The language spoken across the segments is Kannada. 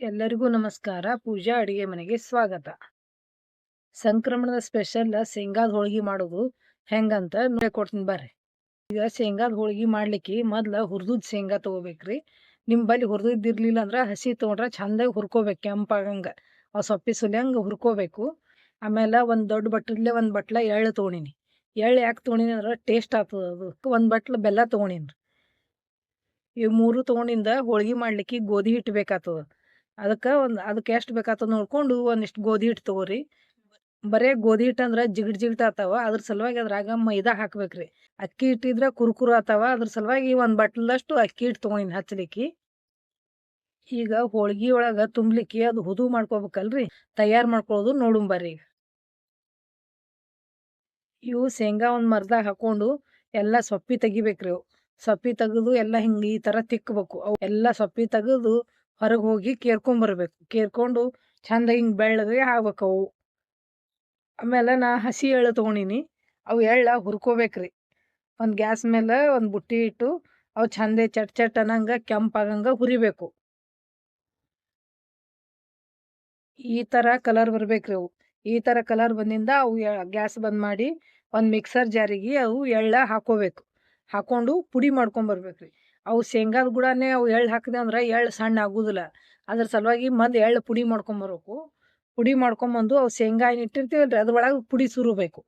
ಎಲ್ಲರಿಗೂ ನಮಸ್ಕಾರ. ಪೂಜಾ ಅಡಿಗೆ ಮನೆಗೆ ಸ್ವಾಗತ. ಸಂಕ್ರಮಣದ ಸ್ಪೆಷಲ್ ಶೇಂಗಾದ ಹೋಳಿಗೆ ಮಾಡೋದು ಹೆಂಗಂತ ಕೊಡ್ತೀನಿ ಬರ್ರಿ. ಈಗ ಶೇಂಗಾದ ಹೋಳಿಗೆ ಮಾಡ್ಲಿಕ್ಕೆ ಮೊದ್ಲ ಹುರಿದ ಶೇಂಗಾ ತಗೋಬೇಕ್ರಿ. ನಿಮ್ ಬಳಿ ಹುರಿದಿರ್ಲಿಲ್ಲ ಅಂದ್ರ ಹಸಿ ತಗೊಂಡ್ರ ಚಂದಾಗಿ ಹುರ್ಕೋಬೇಕು, ಕೆಂಪಾಗಂಗ. ಆ ಸೊಪ್ಪಿ ಸುಲಿಯಂಗ ಹುರ್ಕೋಬೇಕು. ಆಮೇಲೆ ಒಂದ್ ದೊಡ್ಡ ಬಟ್ಲಲ್ಲೇ ಒಂದ್ ಬಟ್ಲ ಎಳ್ಳು ತಗೊಂಡಿನಿ. ಎಳ್ಳು ಯಾಕೆ ತಗೊಂಡಿನಿ ಅಂದ್ರೆ ಟೇಸ್ಟ್ ಆಗ್ತದ ಅದು. ಒಂದ್ ಬಟ್ಲ ಬೆಲ್ಲ ತಗೊಂಡಿನ್ರಿ. ಈ ಮೂರು ತಗೊಂಡಿಂದ ಹೋಳಿಗೆ ಮಾಡ್ಲಿಕ್ಕೆ ಗೋಧಿ ಹಿಟ್ಟು ಬೇಕಾಗ್ತದ ಅದಕ್ಕೆ ಒಂದು ಅದಕ್ಕೆ ಎಷ್ಟು ಬೇಕಾತದ ನೋಡ್ಕೊಂಡು ಒಂದಿಷ್ಟು ಗೋಧಿ ಹಿಟ್ಟು ತಗೋರಿ. ಬರೇ ಗೋಧಿ ಹಿಟ್ಟು ಅಂದ್ರೆ ಜಿಗಟ್ ಜಿಗಟ್ ಆತಾವ. ಅದ್ರ ಸಲುವಾಗಿ ಅದ್ರಾಗ ಮೈದಾ ಹಾಕ್ಬೇಕ್ರಿ. ಅಕ್ಕಿ ಹಿಟ್ಟಿದ್ರೆ ಕುರ್ಕುರು ಆತಾವ. ಅದ್ರ ಸಲುವಾಗಿ ಒಂದು ಬಟ್ಲದಷ್ಟು ಅಕ್ಕಿ ಹಿಟ್ಟು ತೊಗೊಂಡಿನಿ ಹಚ್ಲಿಕ್ಕೆ ಈಗ ಹೋಳ್ಗಿ ಒಳಗೆ ತುಂಬ್ಲಿಕ್ಕೆ ಅದು ಹುದು ಮಾಡ್ಕೋಬೇಕಲ್ರಿ. ತಯಾರು ಮಾಡ್ಕೊಳ್ಳೋದು ನೋಡುಂಬರ್ರಿ ಇವು ಶೇಂಗಾ ಒಂದು ಮರ್ದಾಗ ಹಾಕೊಂಡು ಎಲ್ಲ ಸೊಪ್ಪಿ ತೆಗಿಬೇಕ್ರಿ ಅವು. ಸೊಪ್ಪಿ ತೆಗೆದು ಎಲ್ಲ ಹಿಂಗೆ ಈ ಥರ ತಿಕ್ಕಬೇಕು ಅವು ಎಲ್ಲ ಸೊಪ್ಪಿ ತೆಗೆದು ಹೊರಗೆ ಹೋಗಿ ಕೇರ್ಕೊಂಬರ್ಬೇಕು ಕೇರ್ಕೊಂಡು ಚಂದ ಹಿಂಗೆ ಬೆಳ್ಳಗೆ ಆಗ್ಬೇಕವು ಆಮೇಲೆ ನಾ ಹಸಿ ಎಳ್ಳು ತೊಗೊಂಡಿನಿ. ಅವು ಎಳ್ಳ ಹುರ್ಕೋಬೇಕ್ರಿ. ಒಂದು ಗ್ಯಾಸ್ ಮೇಲೆ ಒಂದು ಬುಟ್ಟಿ ಇಟ್ಟು ಅವು ಚಂದ ಚಟ್ ಚಟ್ ಅನ್ನಂಗೆ ಕೆಂಪಾಗಂಗೆ ಹುರಿಬೇಕು. ಈ ಥರ ಕಲರ್ ಬರ್ಬೇಕ್ರಿ ಅವು. ಈ ಥರ ಕಲರ್ ಬಂದಿಂದ ಅವು ಗ್ಯಾಸ್ ಬಂದ್ ಮಾಡಿ ಒಂದು ಮಿಕ್ಸರ್ ಜಾರಿಗೆ ಅವು ಎಳ್ಳ ಹಾಕೋಬೇಕು. ಹಾಕೊಂಡು ಪುಡಿ ಮಾಡ್ಕೊಂಬರ್ಬೇಕ್ರಿ ಅವು ಶೇಂಗಾದ ಗುಡಾನೇ ಅವು ಎಳ್ಳು ಹಾಕಿದೆ ಅಂದ್ರೆ ಎಳ್ಳು ಸಣ್ಣ ಆಗುದಿಲ್ಲ. ಅದ್ರ ಸಲುವಾಗಿ ಮೊದ್ಲು ಎಳ್ಳು ಪುಡಿ ಮಾಡ್ಕೊಂಬರ್ಬೇಕು ಪುಡಿ ಮಾಡ್ಕೊಂಬಂದು ಅವು ಶೇಂಗಾ ಏನು ಇಟ್ಟಿರ್ತೀವಲ್ರಿ ಅದ್ರೊಳಗೆ ಪುಡಿ ಸುರಬೇಕು.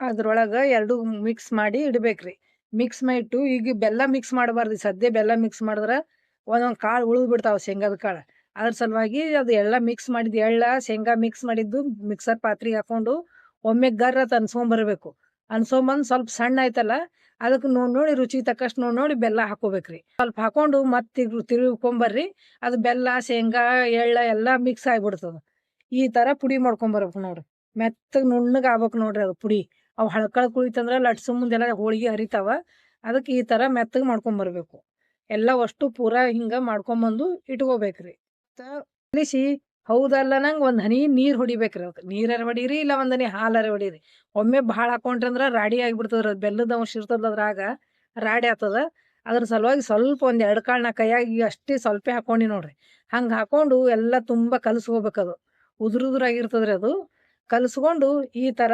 ಅದ್ರೊಳಗೆ ಎರಡು ಮಿಕ್ಸ್ ಮಾಡಿ ಇಡ್ಬೇಕ್ರಿ. ಮಿಕ್ಸ್ ಮಾಡಿಟ್ಟು ಈಗ ಬೆಲ್ಲ ಮಿಕ್ಸ್ ಮಾಡಬಾರ್ದು, ಸದ್ಯ ಬೆಲ್ಲ ಮಿಕ್ಸ್ ಮಾಡಿದ್ರೆ ಒಂದೊಂದು ಕಾಳು ಉಳಿದು ಬಿಡ್ತಾವೆ ಶೇಂಗಾದ ಕಾಳು. ಅದ್ರ ಸಲುವಾಗಿ ಅದು ಎಲ್ಲ ಮಿಕ್ಸ್ ಮಾಡಿದ್ದು ಎಳ್ಳ, ಶೇಂಗಾ ಮಿಕ್ಸ್ ಮಾಡಿದ್ದು ಮಿಕ್ಸರ್ ಪಾತ್ರೆಗೆ ಹಾಕೊಂಡು ಒಮ್ಮೆ ಗರ್ರ ಅನ್ಸ್ಕೊಂಬರ್ಬೇಕು ಅನ್ಸ್ಕೊಂಬಂದು ಸ್ವಲ್ಪ ಸಣ್ಣ ಐತಲ್ಲ ಅದಕ್ಕೆ ನೋಡಿ ನೋಡಿ ರುಚಿ ತಕ್ಕಷ್ಟು ನೋಡಿ ನೋಡಿ ಬೆಲ್ಲ ಹಾಕೋಬೇಕ್ರಿ. ಸ್ವಲ್ಪ ಹಾಕೊಂಡು ಮತ್ತೆ ತಿರುಗ್ಕೊಂಬರ್ರಿ, ಅದು ಬೆಲ್ಲ, ಶೇಂಗಾ, ಎಳ್ಳ ಎಲ್ಲ ಮಿಕ್ಸ್ ಆಗಿಬಿಡ್ತದ. ಈ ಥರ ಪುಡಿ ಮಾಡ್ಕೊಂಬರ್ಬೇಕು ನೋಡ್ರಿ. ಮೆತ್ತಗೆ ನುಣ್ಣಗೆ ಆಗ್ಬೇಕು ನೋಡ್ರಿ ಅದು ಪುಡಿ. ಅವು ಹಳ್ಕಳ ಕುಳಿತಂದ್ರೆ ಲಟ್ಸು ಮುಂದೆಲ್ಲ ಹೋಳಿಗೆ ಹರಿತಾವ, ಅದಕ್ಕೆ ಈ ಥರ ಮೆತ್ತಗೆ ಮಾಡ್ಕೊಂಬರ್ಬೇಕು. ಎಲ್ಲ ಅಷ್ಟು ಪೂರ ಹಿಂಗೆ ಮಾಡ್ಕೊಂಬಂದು ಇಟ್ಕೋಬೇಕ್ರಿ. ಕಲಿಸಿ ಹೌದಲ್ಲ, ನಂಗೆ ಒಂದು ಹನಿ ನೀರು ಹೊಡಿಬೇಕ್ರಿ ಅದಕ್ಕೆ ನೀರರ ಹೊಡೀರಿ ಇಲ್ಲ ಒಂದು ಹನಿ ಹಾಲರ ಹೊಡೀರಿ ಒಮ್ಮೆ ಭಾಳ ಹಾಕೊಂಡ್ರಂದ್ರೆ ರಾಡಿ ಆಗಿಬಿಡ್ತದ್ರಿ ಬೆಲ್ಲದ ಅಂಶ ಇರ್ತದ ಅದ್ರಾಗ ರಾಡಿ ಆಗ್ತದ ಅದ್ರ ಸಲುವಾಗಿ ಸ್ವಲ್ಪ ಒಂದು ಎರಡು ಕಾಳು ನಾ ಕೈಯಾಗಿ ಅಷ್ಟೇ ಸ್ವಲ್ಪ ಹಾಕೊಂಡಿ ನೋಡ್ರಿ. ಹಂಗೆ ಹಾಕೊಂಡು ಎಲ್ಲ ತುಂಬ ಕಲಸ್ಕೋಬೇಕದು. ಉದುರು ಉದುರಾಗಿರ್ತದ್ರಿ ಅದು. ಕಲಸ್ಕೊಂಡು ಈ ಥರ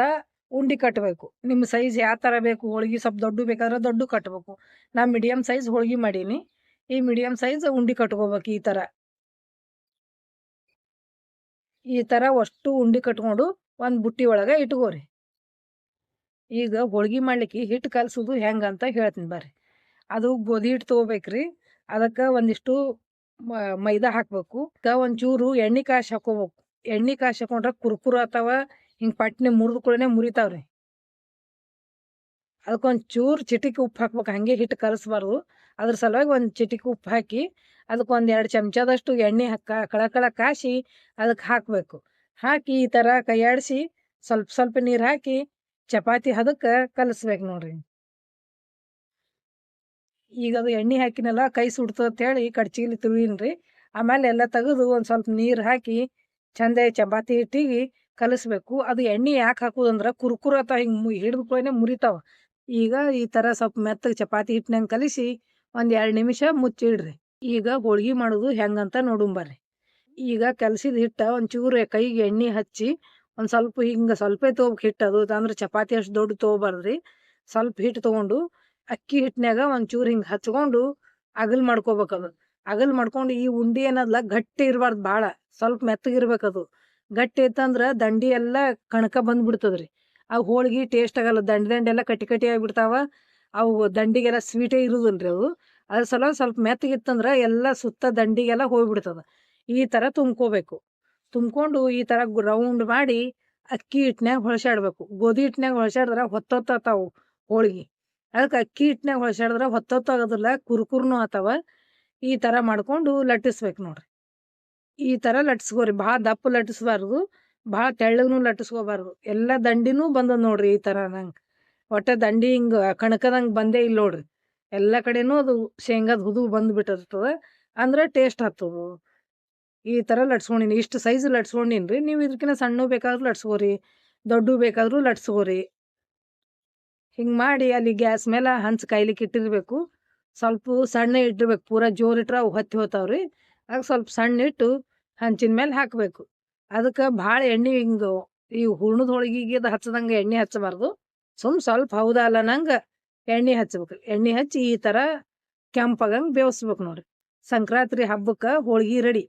ಉಂಡಿ ಕಟ್ಟಬೇಕು ನಿಮ್ಮ ಸೈಜ್ ಯಾವ ಥರ ಬೇಕು, ಹೋಳ್ಗೆ ಸ್ವಲ್ಪ ದೊಡ್ಡ ಬೇಕಾದ್ರೆ ದೊಡ್ಡ ಕಟ್ಟಬೇಕು ನಾ ಮೀಡಿಯಮ್ ಸೈಜ್ ಹೋಳಿಗೆ ಮಾಡೀನಿ. ಈ ಮೀಡಿಯಮ್ ಸೈಜ್ ಉಂಡಿ ಕಟ್ಕೋಬೇಕು ಈ ಥರ ಈ ಥರ ಅಷ್ಟು ಉಂಡೆ ಕಟ್ಕೊಂಡು ಒಂದು ಬುಟ್ಟಿ ಒಳಗೆ ಇಟ್ಕೋರಿ. ಈಗ ಹೋಳ್ಗೆ ಮಾಡ್ಲಿಕ್ಕೆ ಹಿಟ್ಟು ಕಲಸೋದು ಹೆಂಗಂತ ಹೇಳ್ತೀನಿ ಬರ್ರಿ. ಅದು ಗೋಧಿ ಹಿಟ್ಟು ತೊಗೋಬೇಕ್ರಿ. ಅದಕ್ಕೆ ಒಂದಿಷ್ಟು ಮೈದಾ ಹಾಕಬೇಕು. ಒಂಚೂರು ಎಣ್ಣೆ ಕಾಸು ಹಾಕೋಬೇಕು ಎಣ್ಣೆ ಕಾಸು ಹಾಕೊಂಡ್ರೆ ಕುರ್ಕುರು ಅಥವಾ ಹಿಂಗೆ ಪಟ್ನೆ ಮುರಿದ ಕೂಡನೆ ಮುರಿತಾವ್ರಿ. ಅದಕ್ಕೊಂದು ಚೂರು ಚಿಟಿಕೆ ಉಪ್ಪು ಹಾಕ್ಬೇಕು. ಹಂಗೆ ಹಿಟ್ಟು ಕಲಸ್ಬಾರ್ದು. ಅದ್ರ ಸಲುವಾಗಿ ಒಂದು ಚಿಟಿಕೆ ಉಪ್ಪು ಹಾಕಿ ಅದಕ್ಕೆ ಒಂದು ಎರಡು ಚಮಚದಷ್ಟು ಎಣ್ಣೆ ಹಾಕ ಕಳ ಕಾಸಿ ಅದಕ್ಕೆ ಹಾಕಬೇಕು. ಹಾಕಿ ಈ ಥರ ಕೈಯಾಡಿಸಿ ಸ್ವಲ್ಪ ಸ್ವಲ್ಪ ನೀರು ಹಾಕಿ ಚಪಾತಿ ಹದಕ್ಕೆ ಕಲಸ್ಬೇಕು ನೋಡ್ರಿ. ಈಗ ಅದು ಎಣ್ಣೆ ಹಾಕಿನಲ್ಲ ಕೈ ಸುಡ್ತದ ಹೇಳಿ ಕಡ್ಚಿಲಿ ತುಳಿನ್ರಿ ಆಮೇಲೆ ಎಲ್ಲ ತೆಗೆದು ಒಂದು ಸ್ವಲ್ಪ ನೀರು ಹಾಕಿ ಚಂದ ಚಪಾತಿ ಹಿಟ್ಟಿಗೆ ಕಲಿಸ್ಬೇಕು. ಅದು ಎಣ್ಣೆ ಯಾಕೆ ಹಾಕೋದಂದ್ರೆ ಅಥವಾ ಹಿಂಗೆ ಹಿಡಿದು ಮುರಿತಾವ. ಈಗ ಈ ಥರ ಸ್ವಲ್ಪ ಮೆತ್ತಗೆ ಚಪಾತಿ ಹಿಟ್ಟಿನಂಗೆ ಕಲಿಸಿ ಒಂದು ಎರಡು ನಿಮಿಷ ಮುಚ್ಚಿಡ್ರಿ. ಈಗ ಹೋಳ್ಗೆ ಮಾಡೋದು ಹೆಂಗಂತ ನೋಡುಂಬರ್ರಿ ಈಗ ಕಲಸಿದ ಹಿಟ್ಟು ಒಂಚೂರು ಕೈಗೆ ಎಣ್ಣೆ ಹಚ್ಚಿ ಒಂದು ಸ್ವಲ್ಪ ಹಿಂಗೆ ಸ್ವಲ್ಪ ತೊಗೊಬೇಕು ಹಿಟ್ಟು ಅದು ಅಂದ್ರೆ ಚಪಾತಿ ಅಷ್ಟು ದೊಡ್ಡ ತೊಗೊಬಾರ್ದ್ರಿ ಸ್ವಲ್ಪ ಹಿಟ್ಟು ತೊಗೊಂಡು ಅಕ್ಕಿ ಹಿಟ್ಟಿನಾಗ ಒಂಚೂರು ಹಿಂಗೆ ಹಚ್ಕೊಂಡು ಅಗಲ್ ಮಾಡ್ಕೋಬೇಕು ಅದು. ಅಗಲ್ ಮಾಡ್ಕೊಂಡು ಈ ಉಂಡೆ ಏನದಲ್ಲ ಗಟ್ಟಿ ಇರಬಾರ್ದು ಭಾಳ ಸ್ವಲ್ಪ ಮೆತ್ತಗಿರ್ಬೇಕದು ಗಟ್ಟಿ ಇತ್ತಂದ್ರೆ ದಂಡಿ ಎಲ್ಲ ಕಣಕ ಬಂದ್ಬಿಡ್ತದ್ರಿ. ಆ ಹೋಳಿಗೆ ಟೇಸ್ಟ್ ಆಗಲ್ಲ, ದಂಡಿ ದಂಡೆಲ್ಲ ಕಟ್ಟಿ ಕಟ್ಟಿ ಆಗಿಬಿಡ್ತಾವ. ಅವು ದಂಡಿಗೆಲ್ಲ ಸ್ವೀಟೇ ಇರೋದಿಲ್ಲ ಅವು. ಅದ್ರ ಸಲ ಸ್ವಲ್ಪ ಮೆತ್ತಗಿತ್ತಂದ್ರೆ ಎಲ್ಲ ಸುತ್ತ ದಂಡಿಗೆಲ್ಲ ಹೋಗ್ಬಿಡ್ತದ. ಈ ಥರ ತುಂಬ್ಕೋಬೇಕು. ತುಂಬ್ಕೊಂಡು ಈ ಥರ ರೌಂಡ್ ಮಾಡಿ ಅಕ್ಕಿ ಹಿಟ್ಟಿನಾಗ ಹೊಳಸಾಡ್ಬೇಕು ಗೋಧಿ ಹಿಟ್ಟಿನಾಗ ಹೊಳಸಾಡಿದ್ರೆ ಹೊತ್ತೊತ್ತಾವು ಹೋಳಿಗೆ. ಅದಕ್ಕೆ ಅಕ್ಕಿ ಹಿಟ್ನ್ಯಾಗ ಹೊಳಸಾಡಿದ್ರೆ ಹೊತ್ತೊತ್ತಾಗೋದಿಲ್ಲ, ಕುರ್ಕುರ್ನು ಆತವ. ಈ ಥರ ಮಾಡ್ಕೊಂಡು ಲಟ್ಟಿಸ್ಬೇಕು ನೋಡ್ರಿ. ಈ ಥರ ಲಟ್ಸ್ಕೋರಿ ಭಾಳ ದಪ್ಪ ಲಟ್ಟಿಸ್ಬಾರ್ದು. ಭಾಳ ತೆಳ್ಳಗೂ ಲಟ್ಟಿಸ್ಕೋಬಾರ್ದು. ಎಲ್ಲ ದಂಡಿನೂ ಬಂದದ ನೋಡ್ರಿ ಈ ಥರ ನಂಗೆ. ಒಟ್ಟು ದಂಡಿ ಹಿಂಗೆ ಕಣಕದಂಗೆ ಬಂದೇ ಇಲ್ಲ ನೋಡ್ರಿ. ಎಲ್ಲ ಕಡೆನೂ ಅದು ಶೇಂಗಾದ ಹುದು ಬಂದುಬಿಟ್ಟಿರ್ತದೆ. ಅಂದ್ರೆ ಟೇಸ್ಟ್ ಹತ್ತದು ಈ ಥರ ಲಟ್ಸ್ಕೊಂಡಿನಿ. ಇಷ್ಟು ಸೈಜ್ ಲಟ್ಸ್ಕೊಂಡಿನಿ ರೀ ನೀವು ಇದಕ್ಕಿಂತ ಸಣ್ಣ ಬೇಕಾದ್ರೂ ಲಟ್ಸ್ಕೋರಿ, ದೊಡ್ಡ ಬೇಕಾದರೂ ಲಟ್ಸ್ಕೋರಿ. ಹಿಂಗೆ ಮಾಡಿ ಅಲ್ಲಿ ಗ್ಯಾಸ್ ಮೇಲೆ ಹಂಚು ಕಾಯ್ಲಿಕ್ಕೆ ಇಟ್ಟಿರಬೇಕು. ಸ್ವಲ್ಪ ಸಣ್ಣ ಇಟ್ಟಿರ್ಬೇಕು. ಪೂರಾ ಜೋರು ಇಟ್ರೆ ಅವು ಹತ್ತಿ ಹೋಗ್ತಾವ್ರಿ ಆಗ ಸ್ವಲ್ಪ ಸಣ್ಣ ಇಟ್ಟು ಹಂಚಿನ ಮೇಲೆ ಹಾಕಬೇಕು. ಅದಕ್ಕೆ ಭಾಳ ಎಣ್ಣೆ ಹಿಂಗೆ ಈ ಹೂರ್ಣದ ಹೋಳಿಗೆಗೆ ಹಚ್ಚದಂಗೆ ಎಣ್ಣೆ ಹಚ್ಚಬಾರ್ದು. ಸುಮ್ ಸ್ವಲ್ಪ ಹೌದಲ್ಲನಂಗೆ ಎಣ್ಣೆ ಹಚ್ಬೇಕು ಎಣ್ಣೆ ಹಚ್ಚಿ ಈ ಥರ ಕೆಂಪಾಗಂಗೆ ಬೇಯಿಸ್ಬೇಕು ನೋಡ್ರಿ. ಸಂಕ್ರಾಂತಿ ಹಬ್ಬಕ್ಕೆ ಹೋಳ್ಗೆ ರೆಡಿ.